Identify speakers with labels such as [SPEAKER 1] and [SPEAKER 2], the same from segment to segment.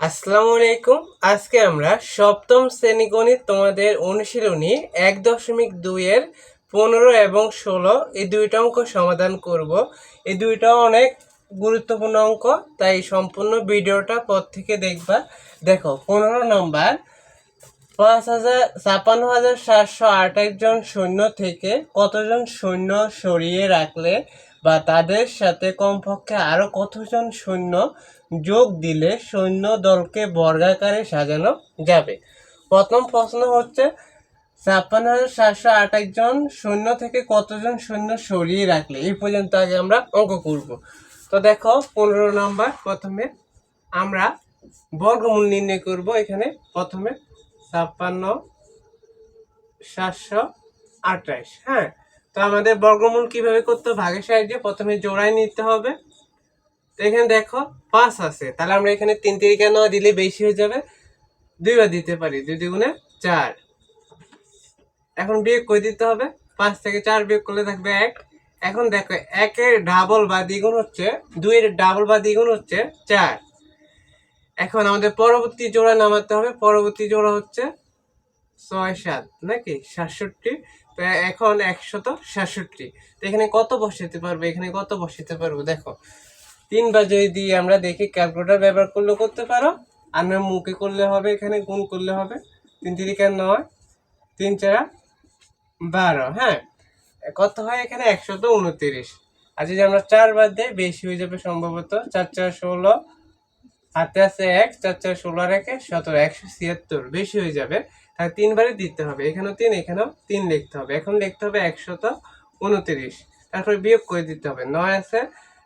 [SPEAKER 1] আসসালামু আলাইকুম। আজকে আমরা সপ্তম শ্রেণি গণিত তোমাদের অনুশীলনী এক দশমিক দুইয়ের পনেরো এবং ষোলো এই দুইটা অঙ্ক সমাধান করব। এই দুইটা অনেক গুরুত্বপূর্ণ অঙ্ক, তাই সম্পূর্ণ ভিডিওটা পর থেকে দেখবা। দেখো, পনেরো নম্বর পাঁচ হাজার ছাপান্ন হাজার সাতশো আঠাশ জন সৈন্য থেকে কতজন সৈন্য সরিয়ে রাখলে বা তাদের সাথে কমপক্ষে আরও কতজন সৈন্য যোগ দিলে সৈন্য দলকে বর্গাকারে সাজানো যাবে? প্রথম প্রশ্ন হচ্ছে, ছাপ্পান্ন হাজার সাতশো আঠাশ জন সৈন্য থেকে কতজন সৈন্য সরিয়ে রাখলে? এই পর্যন্ত আগে আমরা অঙ্ক করব। তো দেখো, পনেরো নম্বর প্রথমে আমরা বর্গমূল নির্ণয় করব এখানে প্রথমে। ছাপ্পান্ন, সাতশো আঠাশ হ্যাঁ? তো আমাদের বর্গমূল কীভাবে করতে? ভাগের সাহায্যে প্রথমে জোড়ায় নিতে হবে। তো এখানে দেখো, পাঁচ আছে। তাহলে আমরা এখানে তিন তিরিকা নয় দিলে বেশি হয়ে যাবে। দুইবার দিতে পারি, দুই দুগুণে চার। এখন বিয়োগ করে দিতে হবে। পাঁচ থেকে চার বিয়োগ করলে থাকবে এক। এখন দেখো, একের ডাবল বা দ্বিগুণ হচ্ছে, দুইয়ের ডাবল বা দ্বিগুণ হচ্ছে চার। এখন আমাদের পরবর্তী জোড়া নামাতে হবে। পরবর্তী জোড়া হচ্ছে ছয় সাত, নাকি? সাতষট্টি। এখন একশত সাতষট্টি। তো এখানে কত বসাতে পারব? এখানে কত বসাতে পারব? দেখো। তিনবার যদি আমরা দেখি ক্যালকুলেটার ব্যবহার করলে করতে পারো। আর না মুখে করলে হবে, এখানে গুণ করলে হবে। তিন তিরিকা নয়, তিন চারা বারো হ্যাঁ? কত হয় এখানে? একশত উনতিরিশ। আর যদি আমরা চারবার দিই, বেশি হয়ে যাবে সম্ভবত চার চার ষোলো হাতে আছে এক, চার চার, ষোলো আর একে সতেরো, একশো ছিয়াত্তর। বেশি হয়ে যাবে। তাহলে তিনবারই দিতে হবে। এখানেও তিন এখানেও তিন লিখতে হবে। এখন লিখতে হবে একশত উনতিরিশ। তারপরে বিয়োগ করে দিতে হবে। নয় আছে,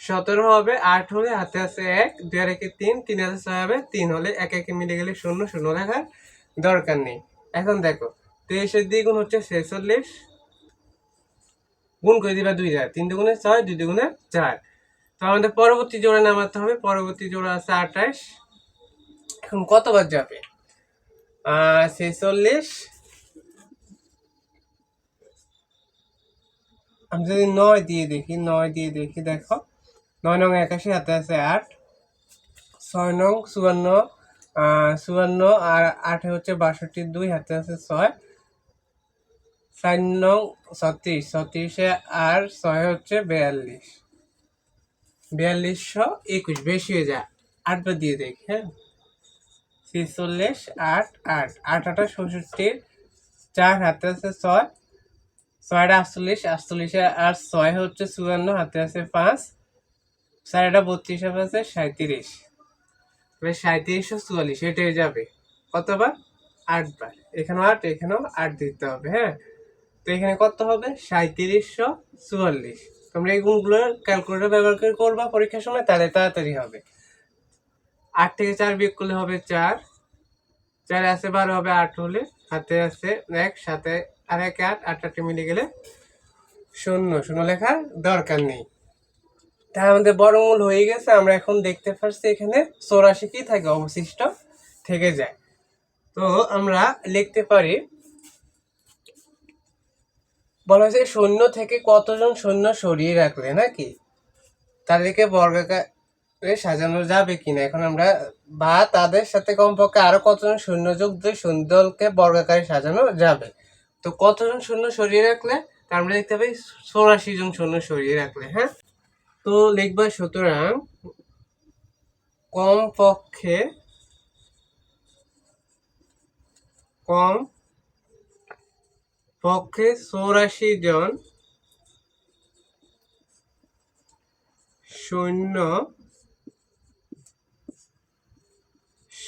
[SPEAKER 1] সতেরো হবে, আট হলে হাতে আছে এক, দুই আর একে তিন তিন হাতে ছয় হবে তিন হলে এক, একে মিলে গেলে শূন্য শূন্য লেখার দরকার নেই। এখন দেখো, তেইশের দ্বিগুণ হচ্ছে ছেচল্লিশ, গুণ করে দিবা দুই হাজার তিন দুগুণে ছয়, দুই দুগুণে চার। তো আমাদের পরবর্তী জোড়া নামাতে হবে। পরবর্তী জোড়া আছে আঠাশ। এখন কতবার যাবে? ছেচল্লিশ আমি যদি নয় দিয়ে দেখি, নয় দিয়ে দেখি, দেখো। নয় নং একাশি, হাতে আছে আট। ছয় নং চুয়ান্ন চুয়ান্ন আর আটে হচ্ছে বাষট্টি দুই, হাতে আছে ছয়। চার নং ছত্রিশ, ছত্রিশে আর ছয় হচ্ছে বিয়াল্লিশ। বিয়াল্লিশশো একুশ, বেশি হয়ে যায়। আটবার দিয়ে দেখ হ্যাঁ? ছেচল্লিশ, আট আট। আট আটা ষষট্টির চার হাতে আছে ছয়, ছয়টা আটচল্লিশ, আটচল্লিশে আর ছয় হচ্ছে চুয়ান্ন, হাতে আছে পাঁচ, চারটা বত্রিশ হাতে আছে সাঁত্রিশ এবার সাঁত্রিশশো চুয়াল্লিশ এটাই যাবে। কতবার? আটবার। এখানেও আট এখানেও আট দিতে হবে হ্যাঁ? তো এখানে কত হবে? সাঁত্রিশশো চুয়াল্লিশ। তোমরা এই গুণগুলো ক্যালকুলেটর ব্যবহার করে করবা পরীক্ষার সময়, তাহলে তাড়াতাড়ি হবে। আট থেকে চার বিয়োগ করলে হবে চার। চার আছে বারো, হবে আট হলে হাতে আছে এক সাথে আর এক আট আট, আটে মিলে গেলে শূন্য। শূন্য লেখার দরকার নেই। তাহলে আমাদের বড়মূল হয়ে গেছে। আমরা এখন দেখতে পাচ্ছি এখানে চৌরাশি কি থাকে, অবশিষ্ট থেকে যায়। তো আমরা লিখতে পারি বলা হয়েছে সৈন্য থেকে কতজন সৈন্য সরিয়ে রাখলে নাকি? তাদেরকে বর্গাকারে সাজানো যাবে কিনা? এখন আমরা বা তাদের সাথে কমপক্ষে আরও কতজন সৈন্য যোগ দিয়ে সৈন্য দলকে বর্গাকারে সাজানো যাবে? তো কতজন সৈন্য সরিয়ে রাখলে? আমরা দেখতে পাই চৌরাশি জন সৈন্য সরিয়ে রাখলে হ্যাঁ? তো লিখবা সুতরাং কমপক্ষে কম পক্ষে চৌরাশি জন সৈন্য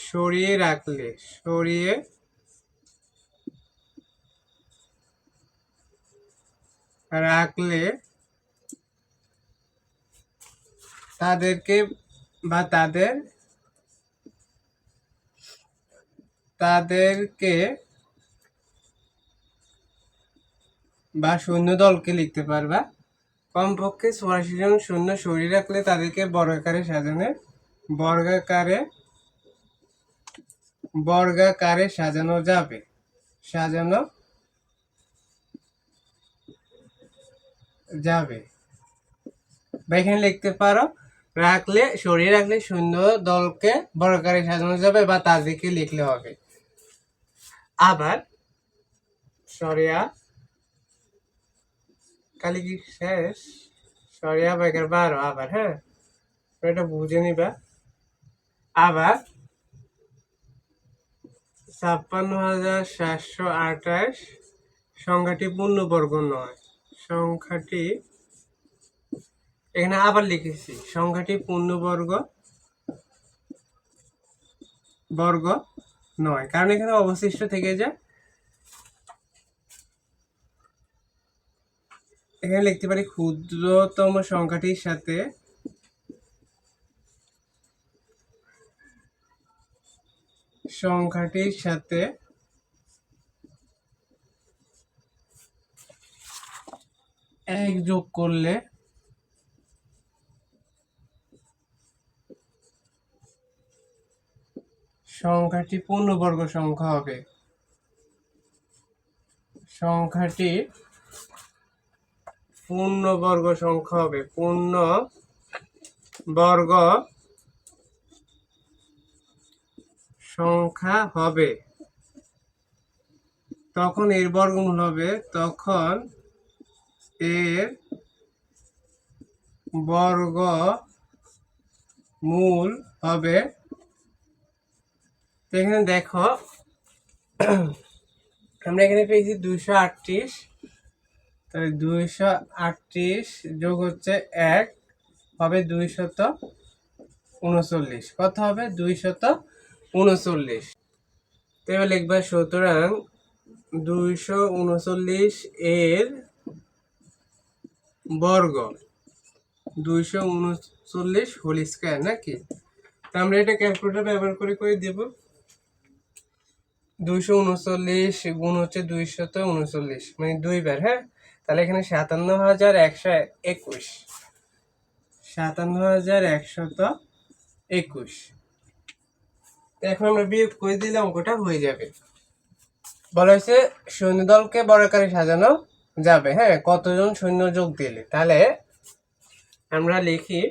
[SPEAKER 1] সরিয়ে রাখলে সরিয়ে রাখলে তাদেরকে বা তাদের তাদেরকে বা সৈন্য দলকে লিখতে পারবা। কমপক্ষে চুরাশি জন সৈন্য সরিয়ে রাখলে তাদেরকে বর্গাকারে সাজানো, বর্গাকারে বর্গাকারে সাজানো যাবে। সাজানো যাবে। বা এখানে লিখতে পারো, রাখলে সরিয়ে রাখলে শূন্য দলকে বর্গাকারে সাজানো যাবে বা তাদেরকে লিখলে হবে। আবার সরিয়া কালি কি শেষ? সরিয়া বেকার বারো আবার হ্যাঁ? এটা বুঝে নিবা। আবার ছাপ্পান্ন হাজার সাতশো আঠাশ। সংখ্যাটি পূর্ণবর্গ নয়। সংখ্যাটি এখানে আবার লিখেছি। সংখ্যাটি পূর্ণবর্গ বর্গ নয়। কারণ এখানে অবশিষ্ট থেকে যায় এখানে লিখতে পারি ক্ষুদ্রতম সংখ্যাটির সাথে সংখ্যাটির সাথে এক যোগ করলে সংখ্যাটি পূর্ণবর্গ সংখ্যা হবে। সংখ্যাটি পূর্ণবর্গ সংখ্যা হবে। পূর্ণ বর্গ সংখ্যা হবে। তখন এর বর্গমূল হবে। তখন এর বর্গ মূল হবে। এখানে দেখো, আমরা এখানে পেয়েছি দুইশো আটত্রিশ। তাহলে দুইশো আটত্রিশ যোগ হচ্ছে এক হবে দুইশত উনচল্লিশ। কত হবে? দুইশত উনচল্লিশ। তো এবার লিখবা সুতরাং দুইশো উনচল্লিশ এর বর্গ। দুইশো উনচল্লিশ হোল স্কোয়ার নাকি? তো আমরা এটা ক্যালকুলেটর ব্যবহার করে করে দেব। দুইশো উনচল্লিশ গুণ হচ্ছে দুইশত উনচল্লিশ মানে দুইবার হ্যাঁ? তাহলে এখানে সাতান্ন হাজার একশো একুশ। সাতান্ন হাজার একশত একুশ। এখন আমরা বিয়োগ করে দিলে অঙ্কটা হয়ে যাবে। বলা হয়েছে সৈন্যদলকে বর্গাকারে সাজানো যাবে। হ্যাঁ কতজন সৈন্য যোগ দিলে? তাহলে আমরা লিখি,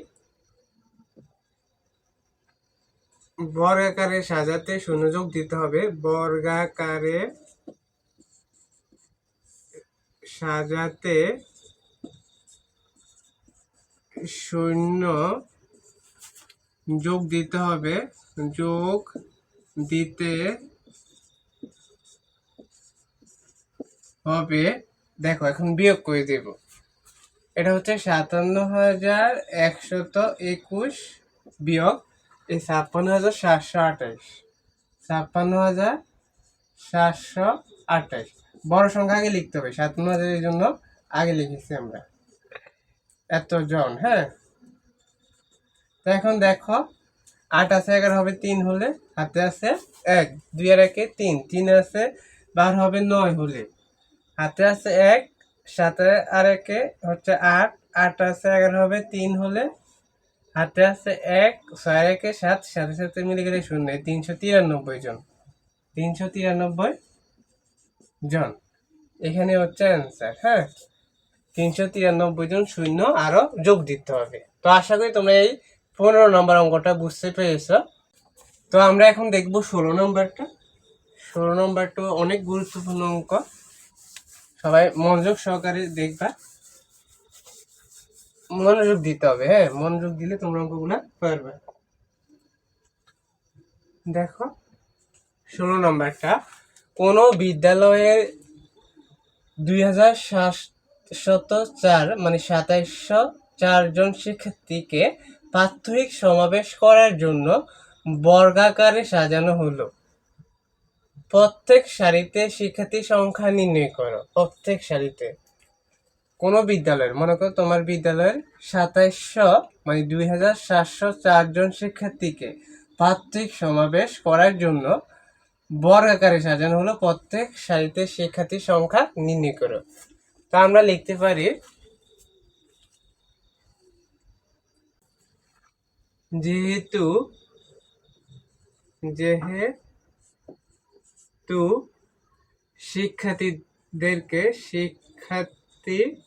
[SPEAKER 1] বর্গাকারে সাজাতে শূন্যযোগ দিতে হবে। বর্গাকারে সাজাতে শূন্য যোগ দিতে হবে। যোগ দিতে হবে। দেখো, এখন বিয়োগ করে দেব। এটা হচ্ছে সাতান্ন হাজার একশত একুশ বিয়োগ। এই ছাপ্পান্ন হাজার সাতশো আঠাশ। ছাপ্পান্ন হাজার সাতশো আঠাশ। বড় সংখ্যা আগে লিখতে হবে সাতান্ন হাজারের জন্য আগে লিখেছি আমরা। এত জন হ্যাঁ? তো এখন দেখো, আট আছে, এগারো হবে, তিন হলে হাতে আছে এক, দুই আর একে তিন তিন আছে, বার হবে, নয় হলে হাতে আছে এক সাথে আর একে হচ্ছে আট আট আছে, এগারো হবে, তিন হলে হাতে আছে এক, ছয় একে সাত, সাথে সাথে মিলে গেলে শূন্য তিনশো তিরানব্বই জন। তিনশো তিরানব্বই জন। এখানে হচ্ছে অ্যান্সার হ্যাঁ? তিনশো তিরানব্বই জন শূন্য আরও যোগ দিতে হবে। তো আশা করি তোমরা এই পনেরো নম্বর অঙ্কটা বুঝতে পেরেছ। তো আমরা এখন দেখব ষোলো নম্বরটা। ষোলো নম্বরটা অনেক গুরুত্বপূর্ণ অঙ্ক। সবাই মনোযোগ সহকারে দেখবা। মনোযোগ দিতে হবে হ্যাঁ? মনোযোগ দিলে তোমরা অঙ্কগুলো পারবে। দেখো, ষোলো নম্বরটা। কোনো বিদ্যালয়ের দুই হাজার চার মানে সাতাইশশো চারজন শিক্ষার্থীকে প্রাত্যহিক সমাবেশ করার জন্য বর্গাকারে সাজানো হলো। প্রত্যেক সারিতে শিক্ষার্থী সংখ্যা নির্ণয় করো, প্রত্যেক সারিতে। কোনো বিদ্যালয়ের, মনে করো তোমার বিদ্যালয়ের সাতাইশশো মানে দুই হাজার সাতশো চারজন শিক্ষার্থীকে প্রাত্যহিক সমাবেশ করার জন্য বর্গাকারে সাজানো হলো প্রত্যেক সারিতে শিক্ষার্থীর সংখ্যা নির্ণয় করো। তা আমরা লিখতে পারি যেহেতু যেহেতু শিক্ষার্থীদেরকে শিক্ষার্থীদেরকে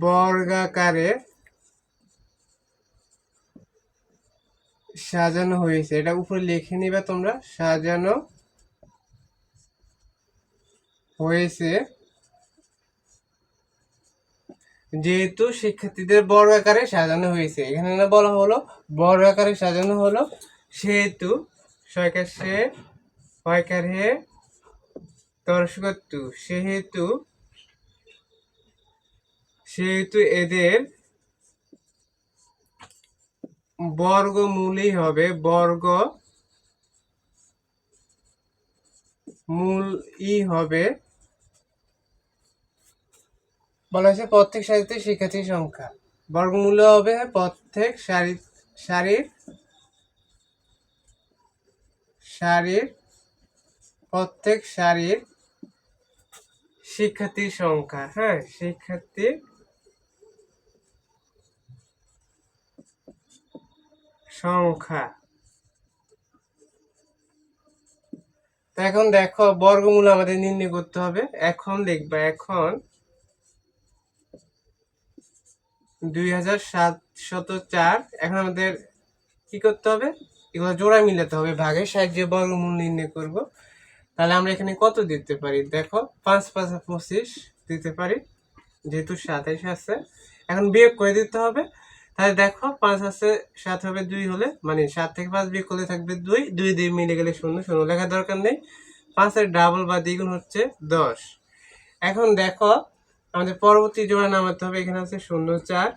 [SPEAKER 1] বর্গাকারে সাজানো হয়েছে। এটা উপরে লিখে নিবা তোমরা। সাজানো হয়েছে। যেহেতু শিক্ষার্থীদের বড় আকারে সাজানো হয়েছে। এখানে না বলা হলো, বড় আকারে সাজানো হলো। সেহেতু সরকার সে হয়কার হে তরসকত্তু। সেহেতু সেহেতু এদের বর্গমূলই হবে বর্গ মূল ই হবে। বলা হয়েছে প্রত্যেক সারিতে শিক্ষার্থীর সংখ্যা। বর্গমূল্য হবে প্রত্যেক সারি, সারির সারির, প্রত্যেক সারির শিক্ষার্থীর সংখ্যা। হ্যাঁ শিক্ষার্থীর সংখ্যা। তো এখন দেখো, বর্গমূল আমাদের নির্ণয় করতে হবে। এখন লিখবা এখন দুই হাজার সাতশত চার, এখন আমাদের কি করতে হবে? এগুলো জোড়া মিলাতে হবে ভাগের সাহায্যে বর্গমূল নির্ণয় করব। তাহলে আমরা এখানে কত দিতে পারি? দেখো, পাঁচ পাঁচ, পঁচিশ দিতে পারি, যেহেতু সাতাইশ আছে। এখন বিয়োগ করে দিতে হবে। তাহলে দেখো পাঁচ আছে, সাত হবে দুই হলে মানে সাত থেকে পাঁচ বিয়োগ করলে থাকবে দুই দুই দুই মিলে গেলে শূন্য শূন্য লেখার দরকার নেই। পাঁচের ডাবল বা দ্বিগুণ হচ্ছে দশ। এখন দেখো, আমাদের পরবর্তী জোড়া নামাতে হবে, এখানে আছে শূন্য, চার।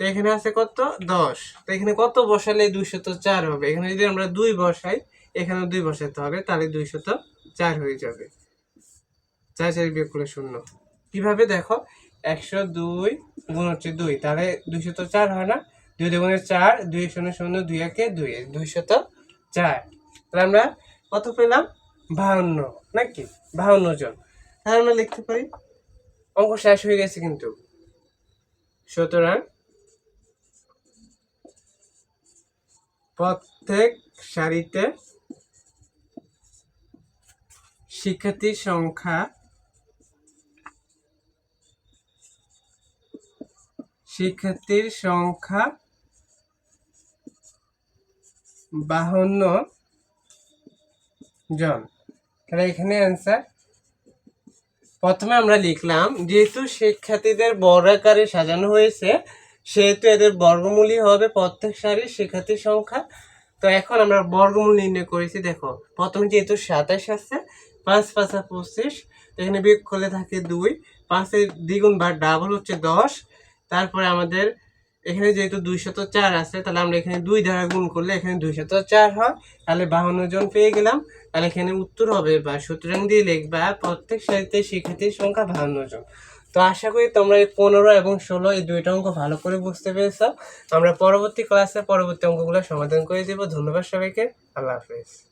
[SPEAKER 1] তো এখানে আছে কত? দশ। তো এখানে কত বসালে দুইশত চার হবে? এখানে যদি আমরা দুই বসাই এখানে দুই বসাতে হবে, তাহলে দুইশত চার হয়ে যাবে। চার চার বিয়োগ করলে শূন্য। কীভাবে দেখো? একশো দুই গুণ হচ্ছে দুই, তাহলে দুইশত চার হয় না? দুই দুগুণে চার, দুই শূন্য শূন্য, দুই একে দুই দুইশত চার। তাহলে আমরা কত পেলাম? বাহান্ন, নাকি? বাহান্ন জন। তাহলে আমরা লিখতে পারি, অঙ্ক শেষ হয়ে গেছে কিন্তু। সুতরাং প্রত্যেক সারিতে শিক্ষার্থীর সংখ্যা শিক্ষার্থীর সংখ্যা বাহান্ন জন। তাহলে এখানে অ্যান্সার প্রথমে আমরা লিখলাম, যেহেতু শিক্ষার্থীদের বড় আকারে সাজানো হয়েছে, সেহেতু এদের বর্গমূলই হবে প্রত্যেক সারির শিক্ষার্থীর সংখ্যা। তো এখন আমরা বর্গমূল নির্ণয় করেছি, দেখো। প্রথমে যেহেতু সাতাশ আছে, পাঁচ, পাঁচা পঁচিশ এখানে বিয়োগ করলে থাকে দুই। পাঁচের দ্বিগুণ বা ডাবল হচ্ছে দশ। তারপরে আমাদের এখানে যেহেতু দুইশত চার আছে, তাহলে আমরা এখানে দুই দ্বারা গুণ করলে এখানে দুইশত চার হয়। তাহলে বাহান্ন জন পেয়ে গেলাম। তাহলে এখানে উত্তর হবে বা সুতরাং দিয়ে লিখবা প্রত্যেক সারিতে শিক্ষার্থীর সংখ্যা বাহান্ন জন। তো আশা করি তোমরা এই পনেরো এবং ষোলো এই দুইটা অঙ্ক ভালো করে বুঝতে পেরেছ। আমরা পরবর্তী ক্লাসে পরবর্তী অঙ্কগুলো সমাধান করে দেবো। ধন্যবাদ সবাইকে। আল্লাহ হাফেজ।